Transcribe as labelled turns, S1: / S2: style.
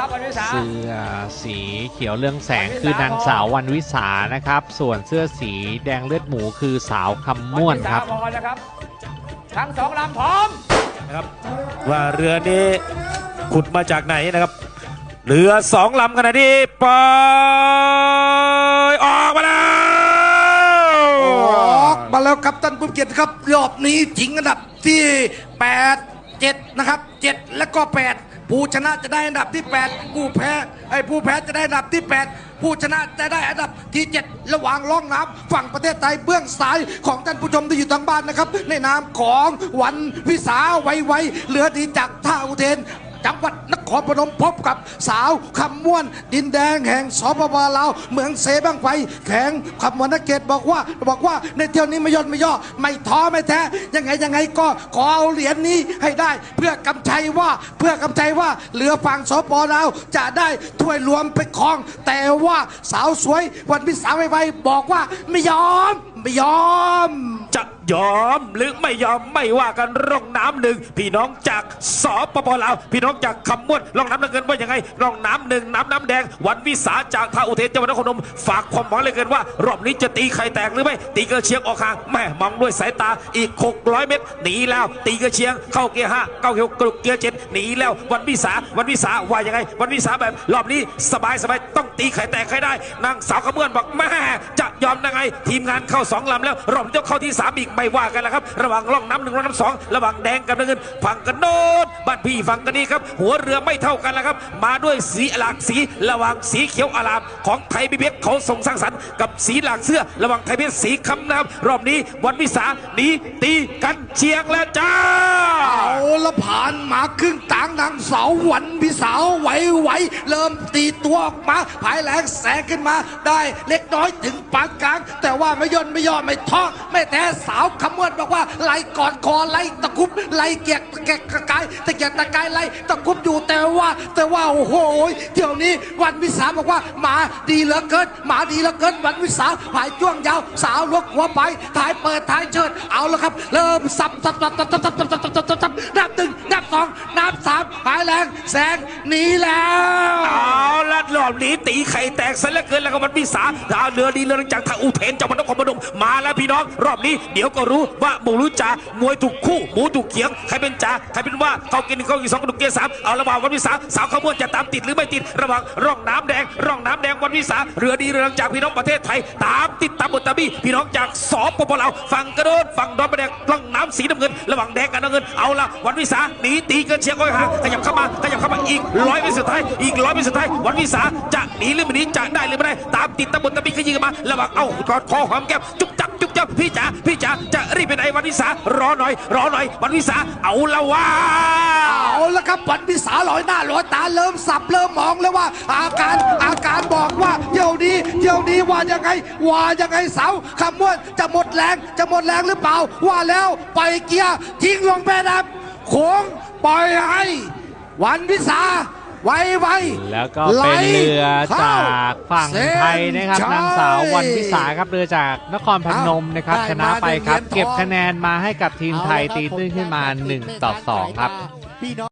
S1: ครับวันวิสา
S2: เสื้อสีเขียวเรื่องแสงคือนางสาววันวิสานะครับ ส่วนเสื้อสีแดงเลือดหมูคือสาวคำม่วนครับ
S1: พอนะครับทั้งสองลำพร้อม
S3: นะครับว่าเรือนี้ขุดมาจากไหนนะครับเรือสองลำขณะนี้ปล่อยออกมาแล้ว
S4: ออกมาแล้วครับท่านผู้เกียรติครับรอบนี้ถิงอันดับที่8 7 นะครับ7และก็8ผู้ชนะจะได้อันดับที่8ผู้แพ้ไอ้ผู้แพ้จะได้อันดับที่8ผู้ชนะจะได้อันดับที่7ระหว่างล่องน้ำฝั่งประเทศไทยเบื้องซ้ายของท่านผู้ชมที่อยู่ทางบ้านนะครับ ในนามของวันวิสาไวไวเรือดีจากท่าอุเทน จังหวัดนครพนมพบกับสาวคำม่วน ดินแดงแห่งสปปลาวเมืองเสบังไฟแข็งคำมวนเกตบอกว่าบอกว่าในเที่ยวนี้ไม่ย่นไม่ย่อไม่ท้อไม่แท้ยังไงยังไงก็ขอเอาเหรียญนี้ให้ได้ เพื่อกำชัยว่าเพื่อกำชัยว่าเรือฝั่งสปลาวจะได้ถ้วยรวมไปครอง แต่ว่าสาวสวยวันพิสาไวไวบอกว่าไม่ยอม ไม่ยอม
S3: จะ ยอมหรือไม่ยอมไม่ว่ากันร่องน้ำหนึ่งพี่น้องจากสปปลาวพี่น้องจากคำมวนร่องน้ำน้ำเงินว่ายังไงร่องน้ำหนึ่งน้ำน้ำแดง วันวิสาจากท่าอุเทนจังหวัดนครนมฝากความหวังเลยเกินว่ารอบนี้จะตีไข่แตกหรือไม่ตีกระเชียงออกห่างแม่มองด้วยสายตาอีก 600 เมตรหนีแล้ว ตีกระเชียงเข้าเกียร์ห้าเข้าเกียร์กรุกเกียร์เจ็ดหนีแล้ว วันวิสาวันวิสาว่ายังไง วันวิสาแบบรอบนี้สบายสบายต้องตีไข่แตกให้ได้นางสาวขมือนบอกแม่จะยอมยังไง ทีมงานเข้าสองลำแล้วรอบนี้จะเข้าที่สามอีกไม่ว่ากันแล้วครับ ระหว่างร่องน้ำหนึ่งร่องน้ำสองระหว่างแดงกับน้ำเงินฝั่งกันโน้ บ้านพี่ฝั่งกันนี้ครับ หัวเรือไม่เท่ากันแล้วครับ มาด้วยสีหลากสีระหว่างสีเขียวอาราม ของไทยบีเบเขาส่งสร้างสรรค์กับสีหลากเสื้อระหว่างไทยเบสสีคำนะครับรอบนี้วันวิสาหนีตีกันเชียงแล้วจ้า
S4: เอาละผ่านมาครึ่งต่างนางสาวหวันพี่สาวไหวไหวเริ่มตีตัวออกมาภายแหลงแสงขึ้นมา ได้เล็กน้อยถึงปานกลาง แต่ว่าไม่ย่นไม่ย่อไม่ท้อไม่แท้สาวขมวดบอกว่าไล่กอนคอไล่ตะคุบไล่เกียกตะแกกตะกายตะเกียกตะกายไล่ตะคุบอยู่แต่ว่า แต่ว่าโอ้โหเที่ยวนี้วันวิสาบอกว่า หมาดีเหลือเกินหมาดีเหลือเกินวันวิสาหายจ้วงยาว สาวลกหัวไปถ่ายเปิดถ่ายเชิดเอาละครับ เริ่มสับสับสับสับสับสับสับสับสับสับสับนับหนึ่งนับสองนับสาม หายแรงแสงหนีแล้ว
S3: เอาละรอบนี้ตีไข่แตกซะเหลือเกินแล้วก็มันพิสาดาวเรือดีเรือจากทางอุเทนจังหวัดนครพนมมาแล้วพี่น้อง รอบนี้เดี๋ยวก็รู้ว่าหมูรู้จ่ามวยถูกคู่หมูถูกเขียงใครเป็นจ่าใครเป็นว่าเขากินเขากินสองกระดูกเกียร์สามเอาระหว่างวันพิสาสาวขมวนจะตามติดหรือไม่ติดระหว่างร่องน้ำแดงร่องน้ำแดงวันพิสาเรือดีเรือจากพี่น้องประเทศไทย ตามติดตามบทตาบี้พี่น้องจากสปปลาวฝั่งกระโดดฝั่งดอนปแดงร่องน้ำสีน้ำเงิน ระหว่างแดงกับน้ำเงินเอาละวันวิสาหนีตีกันเชียงก้อยหางยับเข้ามาขยับเข้ามาอีกร้อยเมตรสุดท้ายอีกร้อยเมตรสุดท้ายวันวิสาจะหนีหรือไม่หนีจะได้หรือไม่ได้ตามติดตามบทตะบีขยี้มาระหว่างเอ้ากอดคอหอมแก้มจุ๊บจับจุ๊บจับพี่จ๋าพี่จ๋าจะรีบไปไหนวันวิสารอหน่อย รอหน่อย วันวิสาเอาละว่า
S4: เอาละครับวันพิสาลอยหน้าลอยตาเริ่มสับเริ่มมองแล้วว่า อาการอาการบอกว่าเที่ยวนี้เที่ยวนี้ว่ายังไงว่ายังไงเสาคำว่าจะหมดแรงจะหมดแรงหรือเปล่าว่าแล้วไปเกียร์ทิ้งลงแม่น้ำโขงปล่อยให้ วันพิสาไวไว
S2: แล้วก็เป็นเรือจากฝั่งไทยนะครับ
S4: เส้นชัย
S2: นางสาววันวิสาครับเรือจากนครพนมนะครับ
S4: ได้
S2: ชนะไปครับ
S4: มาหนึ่งเหรียญทอง
S2: เก็บคะแนนมาให้กับทีมไทยตีตื้นขึ้นมา 1 ต่อ 2 ครับ
S5: พี่น้อง